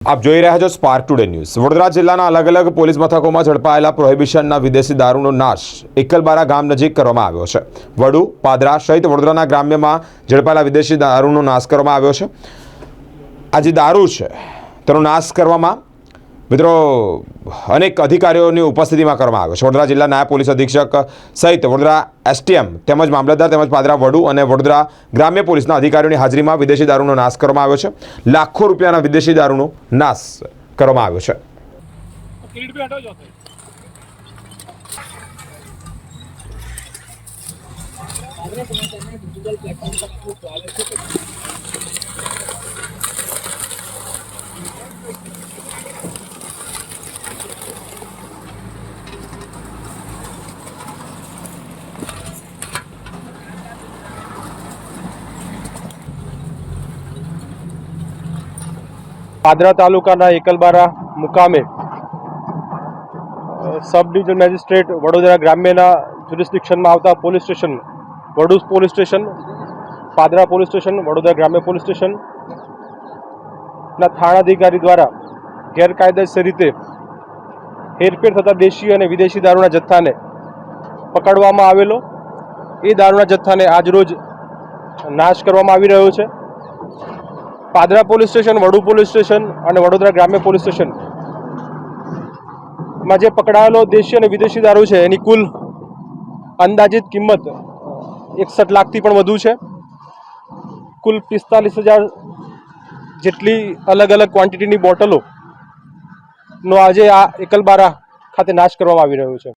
આપ જોઈ રહ્યા છો સ્પાર્ક ટુડે ન્યૂઝ વડોદરા જિલ્લાના અલગ અલગ પોલીસ મથકોમાં ઝડપાયેલા પ્રોહિબિશનના વિદેશી દારૂનો નાશ એકલબારા ગામ નજીક કરવામાં આવ્યો છે. વડુ, પાદરા સહિત વડોદરાના ગ્રામ્યમાં ઝડપાયેલા વિદેશી દારૂનો નાશ કરવામાં આવ્યો છે. આ જે દારૂ છે, તેનો નાશ કરવામાં મિત્રો, અનેક અધિકારીઓની ઉપસ્થિતિમાં કરવામાં આવ્યો છે. વડોદરા જિલ્લા નાયબ પોલીસ અધિક્ષક સહિત વડોદરા એસટીએમ તેમજ મામલતદાર તેમજ પાદરા વડુ અને વડોદરા ગ્રામ્ય પોલીસના અધિકારીઓની હાજરીમાં વિદેશી દારૂનો નાશ કરવામાં આવ્યો છે. લાખો રૂપિયાના વિદેશી દારૂનો નાશ કરવામાં આવ્યો છે. ડિજિટલ પ્લેટફોર્મ પાદરા તાલુકાના એકલબારા મુકામે સબ ડિવિઝન મેજિસ્ટ્રેટ વડોદરા ગ્રામ્યના જ્યુરિસ્ડિક્શનમાં આવતા police station વડુસ police station, Padra police station, Vadodara ગ્રામ્ય પોલીસ સ્ટેશન ના થાણાધિકારી દ્વારા ગેરકાયદેસર રીતે હેરફેર થતા દેશી અને વિદેશી દારૂના જથ્થાને પકડવામાં આવેલો. એ દારૂના જથ્થાને આજરોજ નાશ કરવામાં આવી રહ્યો છે. Padra police station, Vadu police station અને વડોદરા ગ્રામ્ય પોલીસ સ્ટેશન. માં જે પકડાયેલો દેશી અને વિદેશી દારૂ છે, એની કુલ અંદાજિત કિંમત એકસઠ લાખથી પણ વધુ છે. કુલ પિસ્તાલીસ હજાર જેટલી અલગ અલગ ક્વોન્ટિટીની બોટલો નો આજે આ એકલબારા ખાતે નાશ કરવામાં આવી રહ્યો છે.